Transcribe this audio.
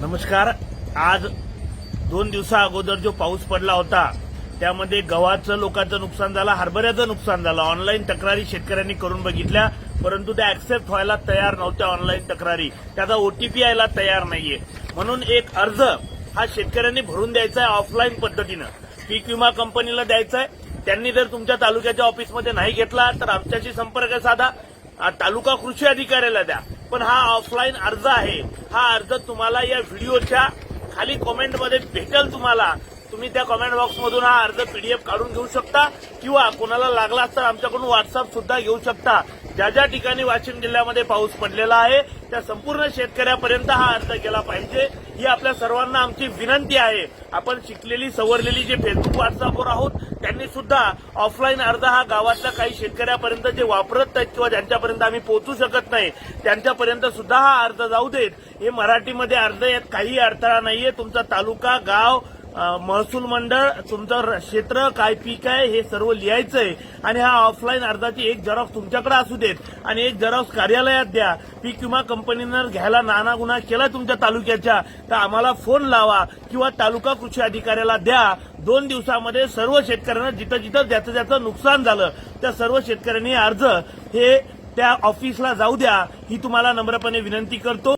नमस्कार. आज दोन दिवसा अगोदर जो पाऊस पडला होता त्यामध्ये गव्हाचं लोकांचं नुकसान झालं हरभऱ्याचं नुकसान झालं. ऑनलाईन तक्रारी शेतकऱ्यांनी करून बघितल्या परंतु त्या ऍक्सेप्ट व्हायला तयार नव्हत्या ऑनलाईन तक्रारी. त्याचा ओटीपी यायला तयार नाहीये. म्हणून एक अर्ज हा शेतकऱ्यांनी भरून द्यायचा आहे ऑफलाईन पद्धतीनं. पीक विमा कंपनीला द्यायचा आहे त्यांनी जर तुमच्या तालुक्याच्या ऑफिसमध्ये नाही घेतला तर आमच्याशी संपर्क साधा. तालुका कृषी अधिकाऱ्याला द्या. पण हा ऑफलाईन अर्ज आहे. हा अर्ज तुम्हाला या व्हिडिओच्या खाली कॉमेंटमध्ये भेटेल तुम्हाला. तुम्ही त्या कॉमेंट बॉक्समधून हा अर्ज पीडीएफ काढून घेऊ शकता किंवा कोणाला लागला तर आमच्याकडून व्हॉट्सअप सुद्धा घेऊ शकता. ज्या ज्या ठिकाणी वाशिम जिल्ह्यामध्ये पाऊस पडलेला आहे त्या संपूर्ण शेतकऱ्यापर्यंत हा अर्ज गेला पाहिजे. ही आपल्या सर्वांना आमची विनंती आहे. आपण शिकलेली सवरलेली जे फेसबुक व्हॉट्सअपवर आहोत त्यांनी सुद्धा ऑफलाईन अर्ज हा गावातल्या काही शेतकऱ्यापर्यंत जे वापरत आहेत किंवा ज्यांच्यापर्यंत आम्ही पोहोचू शकत नाही त्यांच्यापर्यंत सुद्धा हा अर्ज जाऊ देत. हे मराठीमध्ये अर्ज यात काही अडथळा नाहीये. तुमचा तालुका गाव महसूल मंडळ तुमचं र- क्षेत्र काय पीक आहे हे सर्व लिहायचं आहे आणि हा ऑफलाईन अर्जाची एक झेरॉक्स तुमच्याकडे असू देत. आणि एक झेरॉक्स कार्यालयात द्या. पीक विमा कंपनीनं घ्यायला नाना गुन्हा केला तुमच्या तालुक्याच्या. तर आम्हाला फोन लावा किंवा तालुका कृषी अधिकाऱ्याला द्या. दोन दिवसामध्ये सर्व शेतकऱ्यांना जिथं जिथं ज्याचं ज्याचं नुकसान झालं त्या सर्व शेतकऱ्यांनी अर्ज हे त्या ऑफिसला जाऊ द्या. ही तुम्हाला नम्रपणे विनंती करतो.